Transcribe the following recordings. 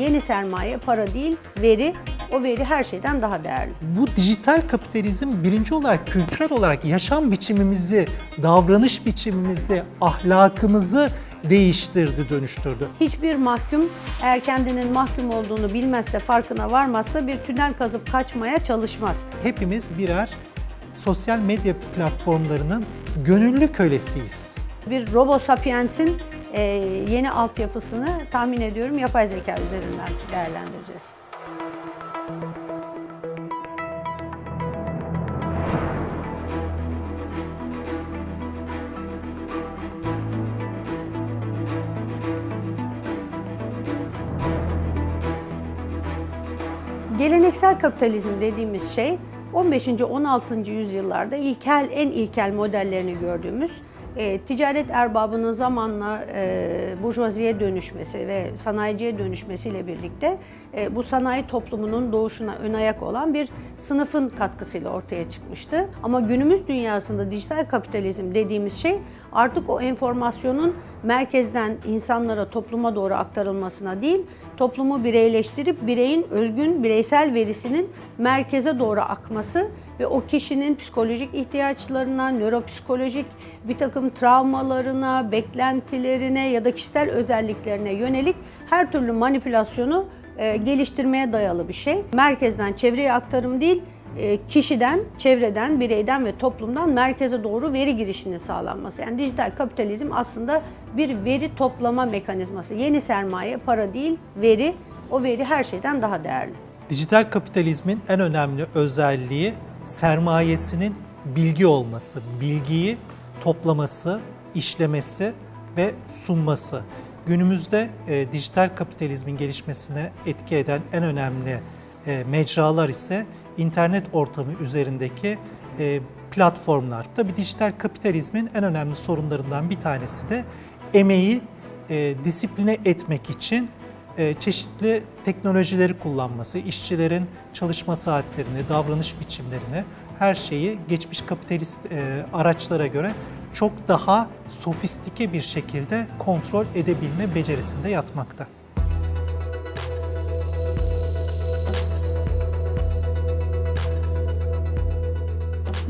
Yeni sermaye para değil, veri. O veri her şeyden daha değerli. Bu dijital kapitalizm birinci olarak kültürel olarak yaşam biçimimizi, davranış biçimimizi, ahlakımızı değiştirdi, dönüştürdü. Hiçbir mahkum eğer kendinin mahkum olduğunu bilmezse, farkına varmazsa bir tünel kazıp kaçmaya çalışmaz. Hepimiz birer sosyal medya platformlarının gönüllü kölesiyiz. Bir Robo Sapiens'in e, yeni altyapısını tahmin ediyorum yapay zeka üzerinden değerlendireceğiz. Geleneksel kapitalizm dediğimiz şey 15. 16. yüzyıllarda ilkel en ilkel modellerini gördüğümüz e, ticaret erbabının zamanla e, burjuvaziye dönüşmesi ve sanayiciye dönüşmesiyle birlikte e, bu sanayi toplumunun doğuşuna ön ayak olan bir sınıfın katkısıyla ortaya çıkmıştı. Ama günümüz dünyasında dijital kapitalizm dediğimiz şey artık o enformasyonun merkezden insanlara, topluma doğru aktarılmasına değil, toplumu bireyleştirip bireyin özgün bireysel verisinin merkeze doğru akması ve o kişinin psikolojik ihtiyaçlarına, nöropsikolojik bir takım travmalarına, beklentilerine ya da kişisel özelliklerine yönelik her türlü manipülasyonu e, geliştirmeye dayalı bir şey. Merkezden çevreye aktarım değil, e, kişiden, çevreden, bireyden ve toplumdan merkeze doğru veri girişinin sağlanması. Yani dijital kapitalizm aslında bir veri toplama mekanizması. Yeni sermaye para değil, veri. O veri her şeyden daha değerli. Dijital kapitalizmin en önemli özelliği sermayesinin bilgi olması, bilgiyi toplaması, işlemesi ve sunması. Günümüzde e, dijital kapitalizmin gelişmesine etki eden en önemli e, mecralar ise internet ortamı üzerindeki e, platformlar. Tabii dijital kapitalizmin en önemli sorunlarından bir tanesi de emeği e, disipline etmek için çeşitli teknolojileri kullanması, işçilerin çalışma saatlerini, davranış biçimlerini, her şeyi geçmiş kapitalist e, araçlara göre çok daha sofistike bir şekilde kontrol edebilme becerisinde yatmakta.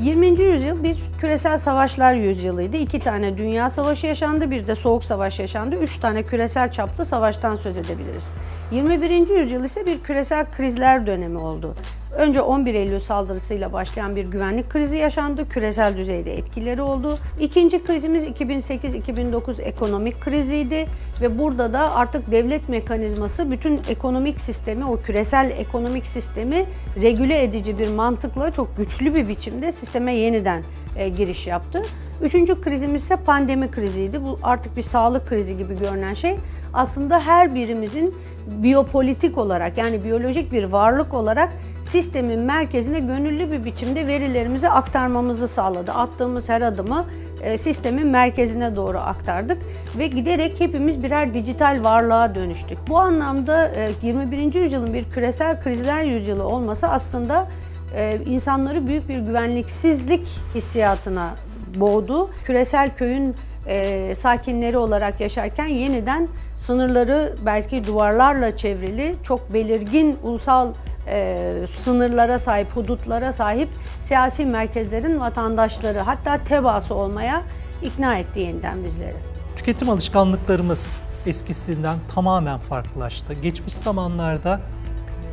20. yüzyıl bir küresel savaşlar yüzyılıydı. İki tane dünya savaşı yaşandı, bir de soğuk savaş yaşandı. Üç tane küresel çaplı savaştan söz edebiliriz. 21. yüzyıl ise bir küresel krizler dönemi oldu. Önce 11 Eylül saldırısıyla başlayan bir güvenlik krizi yaşandı. Küresel düzeyde etkileri oldu. İkinci krizimiz 2008-2009 ekonomik kriziydi ve burada da artık devlet mekanizması bütün ekonomik sistemi, o küresel ekonomik sistemi regüle edici bir mantıkla çok güçlü bir biçimde sisteme yeniden e, giriş yaptı. Üçüncü krizimiz ise pandemi kriziydi. Bu artık bir sağlık krizi gibi görünen şey. Aslında her birimizin biyopolitik olarak yani biyolojik bir varlık olarak sistemin merkezine gönüllü bir biçimde verilerimizi aktarmamızı sağladı. Attığımız her adımı e, sistemin merkezine doğru aktardık ve giderek hepimiz birer dijital varlığa dönüştük. Bu anlamda e, 21. yüzyılın bir küresel krizler yüzyılı olması aslında e, insanları büyük bir güvenliksizlik hissiyatına boğdu. Küresel köyün e, sakinleri olarak yaşarken yeniden sınırları belki duvarlarla çevrili, çok belirgin ulusal e, sınırlara sahip, hudutlara sahip siyasi merkezlerin vatandaşları hatta tebaası olmaya ikna etti yeniden bizleri. Tüketim alışkanlıklarımız eskisinden tamamen farklılaştı. Geçmiş zamanlarda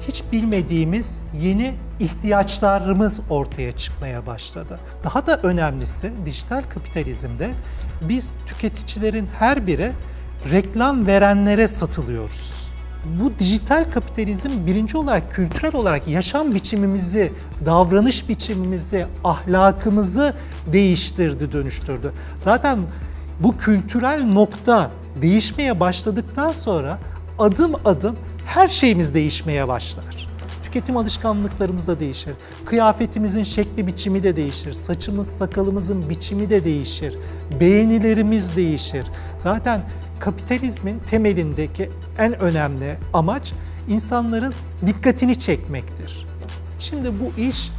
hiç bilmediğimiz yeni ihtiyaçlarımız ortaya çıkmaya başladı. Daha da önemlisi dijital kapitalizmde biz tüketicilerin her biri reklam verenlere satılıyoruz. Bu dijital kapitalizm birinci olarak kültürel olarak yaşam biçimimizi, davranış biçimimizi, ahlakımızı değiştirdi, dönüştürdü. Zaten bu kültürel nokta değişmeye başladıktan sonra adım adım her şeyimiz değişmeye başlar. Tüketim alışkanlıklarımız da değişir. Kıyafetimizin şekli biçimi de değişir. Saçımız, sakalımızın biçimi de değişir. Beğenilerimiz değişir. Zaten kapitalizmin temelindeki en önemli amaç insanların dikkatini çekmektir. Şimdi bu iş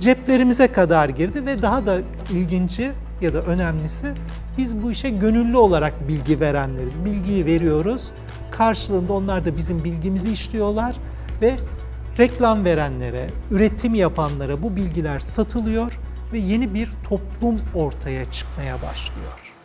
ceplerimize kadar girdi ve daha da ilginci ya da önemlisi biz bu işe gönüllü olarak bilgi verenleriz. Bilgiyi veriyoruz, karşılığında onlar da bizim bilgimizi işliyorlar ve reklam verenlere, üretim yapanlara bu bilgiler satılıyor ve yeni bir toplum ortaya çıkmaya başlıyor.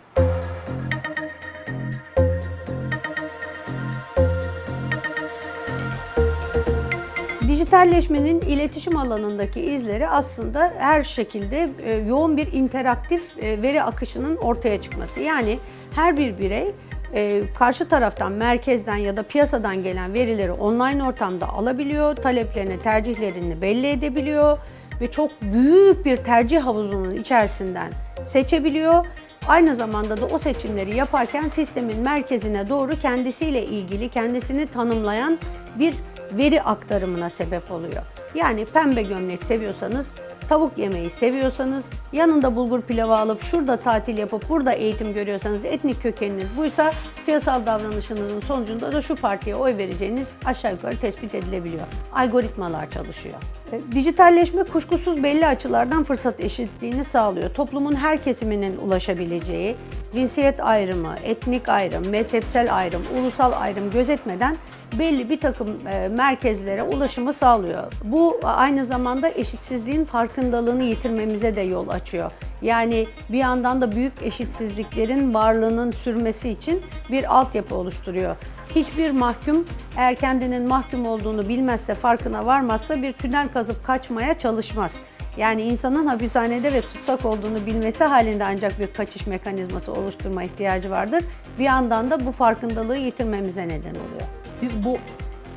Dijitalleşmenin iletişim alanındaki izleri aslında her şekilde e, yoğun bir interaktif e, veri akışının ortaya çıkması. Yani her bir birey e, karşı taraftan, merkezden ya da piyasadan gelen verileri online ortamda alabiliyor, taleplerini, tercihlerini belli edebiliyor ve çok büyük bir tercih havuzunun içerisinden seçebiliyor. Aynı zamanda da o seçimleri yaparken sistemin merkezine doğru kendisiyle ilgili, kendisini tanımlayan bir veri aktarımına sebep oluyor. Yani pembe gömlek seviyorsanız, tavuk yemeği seviyorsanız, yanında bulgur pilavı alıp şurada tatil yapıp burada eğitim görüyorsanız, etnik kökeniniz buysa siyasal davranışınızın sonucunda da şu partiye oy vereceğiniz aşağı yukarı tespit edilebiliyor. Algoritmalar çalışıyor. E, Dijitalleşme kuşkusuz belli açılardan fırsat eşitliğini sağlıyor. Toplumun her kesiminin ulaşabileceği, cinsiyet ayrımı, etnik ayrım, mezhepsel ayrım, ulusal ayrım gözetmeden belli bir takım e, merkezlere ulaşımı sağlıyor. Bu aynı zamanda eşitsizliğin farkındalığını yitirmemize de yol açıyor. Yani bir yandan da büyük eşitsizliklerin varlığının sürmesi için bir altyapı oluşturuyor. Hiçbir mahkum eğer kendinin mahkum olduğunu bilmezse, farkına varmazsa bir tünel kazıp kaçmaya çalışmaz. Yani insanın hapishanede ve tutsak olduğunu bilmesi halinde ancak bir kaçış mekanizması oluşturma ihtiyacı vardır. Bir yandan da bu farkındalığı yitirmemize neden oluyor. Biz bu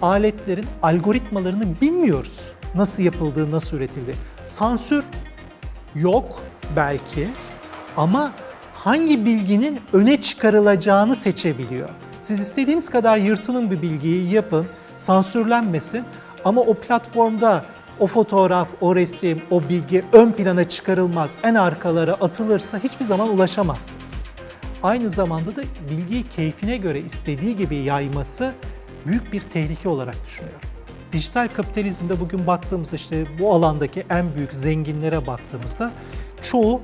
aletlerin algoritmalarını bilmiyoruz. Nasıl yapıldığı, nasıl üretildi. Sansür yok belki ama hangi bilginin öne çıkarılacağını seçebiliyor. Siz istediğiniz kadar yırtının bir bilgiyi yapın, sansürlenmesin ama o platformda o fotoğraf, o resim, o bilgi ön plana çıkarılmaz, en arkalara atılırsa hiçbir zaman ulaşamazsınız. Aynı zamanda da bilgiyi keyfine göre istediği gibi yayması büyük bir tehlike olarak düşünüyorum. Dijital kapitalizmde bugün baktığımızda işte bu alandaki en büyük zenginlere baktığımızda çoğu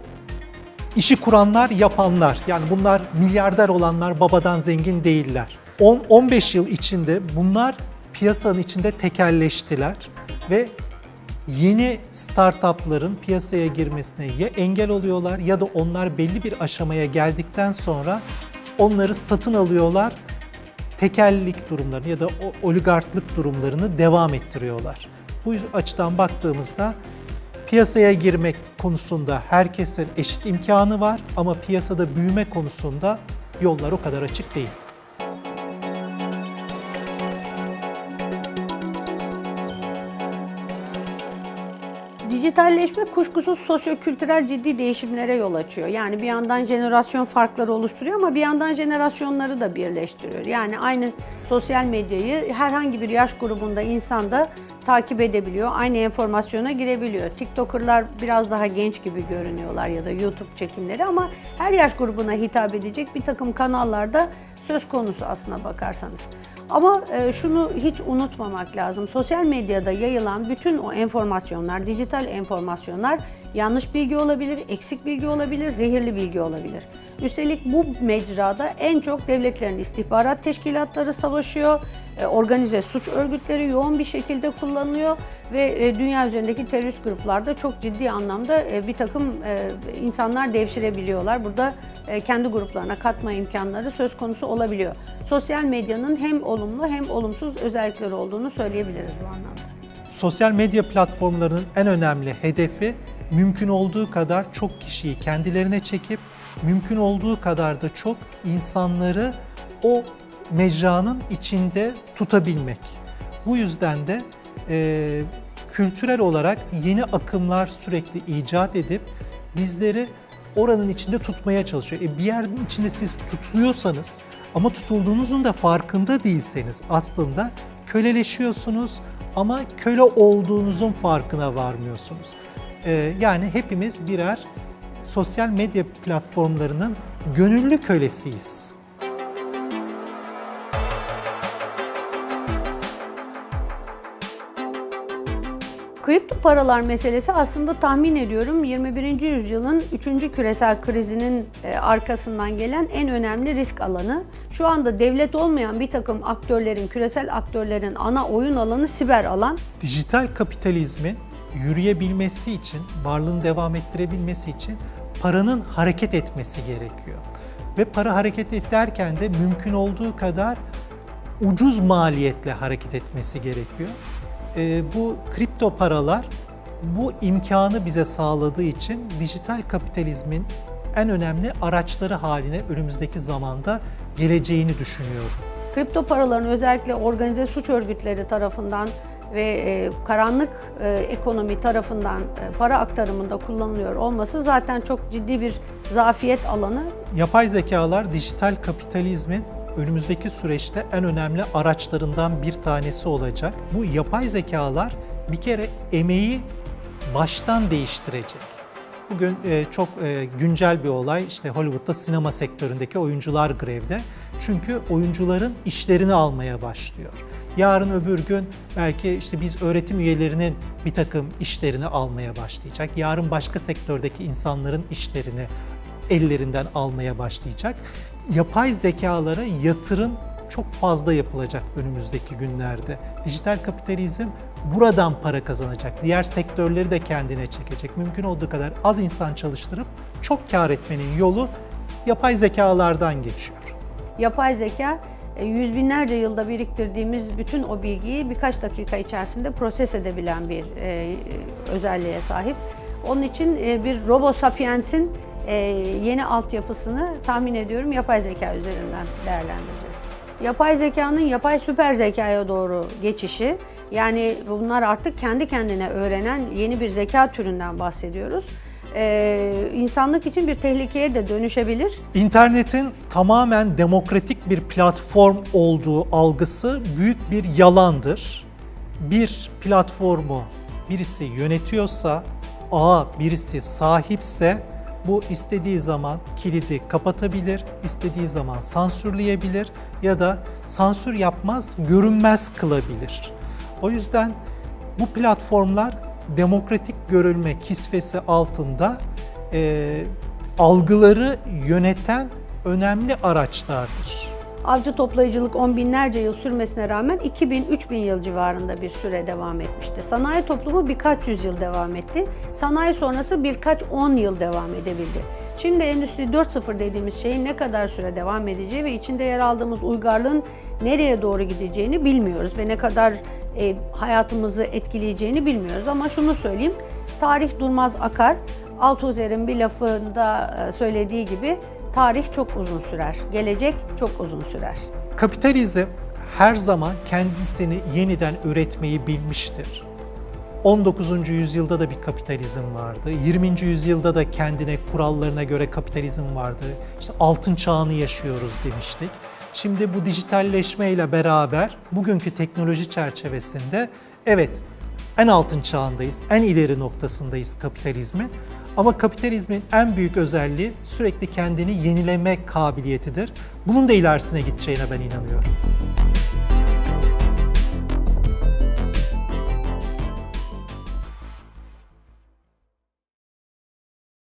işi kuranlar, yapanlar. Yani bunlar milyarder olanlar babadan zengin değiller. 10-15 yıl içinde bunlar piyasanın içinde tekelleştiler ve yeni startupların piyasaya girmesine ya engel oluyorlar ya da onlar belli bir aşamaya geldikten sonra onları satın alıyorlar. Tekellik durumlarını ya da oligarklık durumlarını devam ettiriyorlar. Bu açıdan baktığımızda piyasaya girmek konusunda herkesin eşit imkanı var ama piyasada büyüme konusunda yollar o kadar açık değil. Dijitalleşme kuşkusuz sosyokültürel ciddi değişimlere yol açıyor. Yani bir yandan jenerasyon farkları oluşturuyor ama bir yandan jenerasyonları da birleştiriyor. Yani aynı sosyal medyayı herhangi bir yaş grubunda insan da takip edebiliyor. Aynı enformasyona girebiliyor. TikToker'lar biraz daha genç gibi görünüyorlar ya da YouTube çekimleri ama her yaş grubuna hitap edecek bir takım kanallarda söz konusu aslına bakarsanız. Ama e, şunu hiç unutmamak lazım. Sosyal medyada yayılan bütün o enformasyonlar, dijital enformasyonlar yanlış bilgi olabilir, eksik bilgi olabilir, zehirli bilgi olabilir. Üstelik bu mecrada en çok devletlerin istihbarat teşkilatları savaşıyor, e, organize suç örgütleri yoğun bir şekilde kullanılıyor ve e, dünya üzerindeki terörist gruplarda çok ciddi anlamda e, bir takım insanlar devşirebiliyorlar. Burada kendi gruplarına katma imkanları söz konusu olabiliyor. Sosyal medyanın hem olumlu hem olumsuz özellikleri olduğunu söyleyebiliriz bu anlamda. Sosyal medya platformlarının en önemli hedefi mümkün olduğu kadar çok kişiyi kendilerine çekip mümkün olduğu kadar da çok insanları o mecranın içinde tutabilmek. Bu yüzden de e, kültürel olarak yeni akımlar sürekli icat edip bizleri oranın içinde tutmaya çalışıyor. E bir yerin içinde siz tutuluyorsanız ama tutulduğunuzun da farkında değilseniz aslında köleleşiyorsunuz ama köle olduğunuzun farkına varmıyorsunuz. Ee, yani hepimiz birer sosyal medya platformlarının gönüllü kölesiyiz. Kripto paralar meselesi aslında tahmin ediyorum 21. yüzyılın 3. küresel krizinin e, arkasından gelen en önemli risk alanı Şu anda devlet olmayan bir takım aktörlerin, küresel aktörlerin ana oyun alanı siber alan. Dijital kapitalizmin yürüyebilmesi için, varlığını devam ettirebilmesi için paranın hareket etmesi gerekiyor. Ve para hareket ederken de mümkün olduğu kadar ucuz maliyetle hareket etmesi gerekiyor. Ee, bu kripto paralar bu imkanı bize sağladığı için dijital kapitalizmin en önemli araçları haline önümüzdeki zamanda geleceğini düşünüyorum. Kripto paraların özellikle organize suç örgütleri tarafından ve e, karanlık e, ekonomi tarafından e, para aktarımında kullanılıyor olması zaten çok ciddi bir zafiyet alanı. Yapay zekalar dijital kapitalizmin önümüzdeki süreçte en önemli araçlarından bir tanesi olacak. Bu yapay zekalar bir kere emeği baştan değiştirecek. Bugün çok güncel bir olay işte Hollywood'da sinema sektöründeki oyuncular grevde. Çünkü oyuncuların işlerini almaya başlıyor. Yarın öbür gün belki işte biz öğretim üyelerinin bir takım işlerini almaya başlayacak. Yarın başka sektördeki insanların işlerini ellerinden almaya başlayacak. Yapay zekalara yatırım çok fazla yapılacak önümüzdeki günlerde. Dijital kapitalizm buradan para kazanacak. Diğer sektörleri de kendine çekecek. Mümkün olduğu kadar az insan çalıştırıp çok kar etmenin yolu yapay zekalardan geçiyor. Yapay zeka yüz binlerce yılda biriktirdiğimiz bütün o bilgiyi birkaç dakika içerisinde proses edebilen bir e, özelliğe sahip. Onun için e, bir Robo Sapiens'in e, yeni altyapısını tahmin ediyorum yapay zeka üzerinden değerlendireceğiz. Yapay zekanın yapay süper zekaya doğru geçişi, yani bunlar artık kendi kendine öğrenen yeni bir zeka türünden bahsediyoruz. E, insanlık için bir tehlikeye de dönüşebilir. İnternetin tamamen demokratik bir platform olduğu algısı büyük bir yalandır. Bir platformu birisi yönetiyorsa, a birisi sahipse bu istediği zaman kilidi kapatabilir, istediği zaman sansürleyebilir ya da sansür yapmaz, görünmez kılabilir. O yüzden bu platformlar demokratik görülme kisvesi altında e, algıları yöneten önemli araçlardır. Avcı toplayıcılık on binlerce yıl sürmesine rağmen 2000-3000 yıl civarında bir süre devam etmişti. Sanayi toplumu birkaç yüzyıl devam etti. Sanayi sonrası birkaç on yıl devam edebildi. Şimdi Endüstri 4.0 dediğimiz şeyin ne kadar süre devam edeceği ve içinde yer aldığımız uygarlığın nereye doğru gideceğini bilmiyoruz ve ne kadar e, hayatımızı etkileyeceğini bilmiyoruz. Ama şunu söyleyeyim, tarih durmaz akar. Althusser'in bir lafında e, söylediği gibi tarih çok uzun sürer, gelecek çok uzun sürer. Kapitalizm her zaman kendisini yeniden üretmeyi bilmiştir. 19. yüzyılda da bir kapitalizm vardı. 20. yüzyılda da kendine kurallarına göre kapitalizm vardı. İşte altın çağını yaşıyoruz demiştik. Şimdi bu dijitalleşme ile beraber bugünkü teknoloji çerçevesinde evet en altın çağındayız, en ileri noktasındayız kapitalizmin. Ama kapitalizmin en büyük özelliği sürekli kendini yenileme kabiliyetidir. Bunun da ilerisine gideceğine ben inanıyorum.